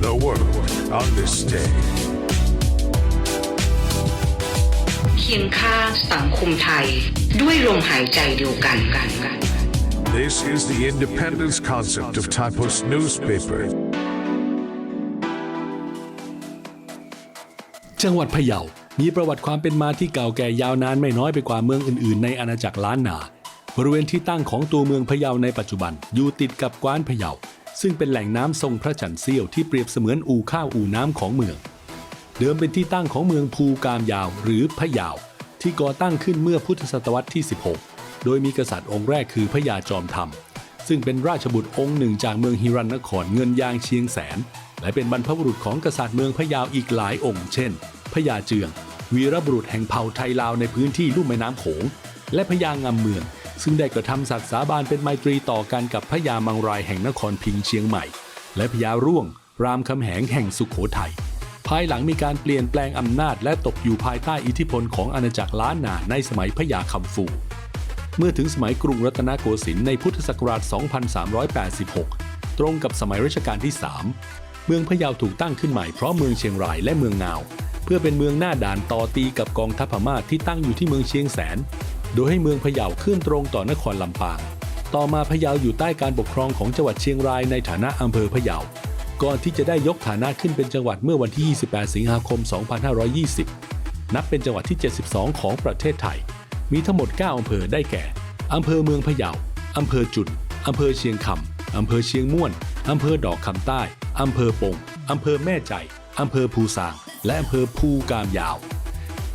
the world on this day. เคียงข้างสังคมไทย ด้วยลมหายใจเดียวกันกันกัน This is the independence concept of Typos newspaper. จังหวัดพะเยา มีประวัติความเป็นมาที่เก่าแก่ยาวนานไม่น้อยไปกว่าเมืองอื่น ๆ ในอาณาจักรล้านนา บริเวณที่ตั้งของตัวเมืองพะเยาในปัจจุบัน อยู่ติดกับกว้านพะเยา ซึ่งเป็นแหล่งน้ำทรงพระจันทร์เสี้ยวที่เปรียบเสมือนอู่ข้าวอู่น้ำของเมือง เดิมเป็นที่ตั้งของเมืองภูกามยาวหรือพะยาว ที่ก่อตั้งขึ้นเมื่อพุทธศตวรรษที่ 16 โดยมีกษัตริย์องค์แรกคือพระยาจอมธรรม ซึ่งเป็นราชบุตรองค์หนึ่งจากเมืองฮิรันนครเงินยางเชียงแสน และเป็นบรรพบุรุษของกษัตริย์เมืองพะยาวอีกหลายองค์ เช่นพญาเจือง วีรบุรุษแห่งเผ่าไทยลาวในพื้นที่ลุ่มแม่น้ำโขง และพญางามเมือง ซึ่งได้กระทำสัตย์สาบานเป็นไมตรีต่อกันกับพญามังรายแห่งนครพิงเชียงใหม่ และพญาร่วง รามคำแหงแห่งสุขโขทัยภายหลังมีการเปลี่ยนแปลงอำนาจและตกอยู่ภายใต้อิทธิพลของอาณาจักรล้านนาในสมัยพญาคำฟู เมื่อถึงสมัยกรุงรัตนโกสินทร์ในพุทธศักราช 2386 ตรงกับสมัยรัชกาลที่ 3 เมืองพะเยาถูกตั้งขึ้นใหม่เพร้อมเมืองเชียงรายและเมืองงาว เพื่อเป็นเมืองหน้าด่านต่อตีกับกองทัพพม่าที่ตั้งอยู่ที่เมืองเชียงแสน โดยให้เมืองพะเยาขึ้นตรงต่อนครลำปาง ต่อมาพะเยาอยู่ใต้การปกครองของจังหวัดเชียงรายในฐานะอำเภอพะเยา ก่อนที่จะได้ยกฐานะขึ้นเป็นจังหวัดเมื่อวันที่ 28 สิงหาคม 2520 นับเป็นจังหวัดที่ 72 ของประเทศไทย มีทั้งหมด 9 อำเภอได้แก่ อำเภอเมืองพะเยา อำเภอจุน อำเภอเชียงคำ อำเภอเชียงม่วน อำเภอดอกคำใต้ อำเภอปง อำเภอแม่ใจ อำเภอภูซาง และอำเภอภูกามยาว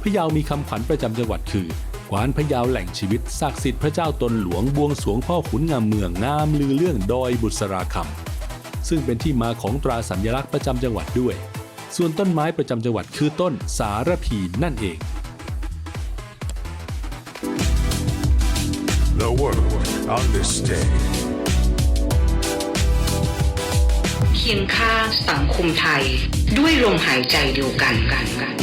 พะเยามีคำขวัญประจำจังหวัดคือ กวานพะเยาแหล่งชีวิตศักดิ์สิทธิ์พระเจ้าตนหลวงบวงสรวงพ่อขุนงามเมืองงามลือเรื่องดอยบุษราคำซึ่งเป็นที่มาของตราสัญลักษณ์ประจำจังหวัดด้วย ส่วนต้นไม้ประจำจังหวัดคือต้นสารพีนั่นเอง The world on this day. เคียงข้างสังคมไทยด้วยลมหายใจเดียวกันกันกัน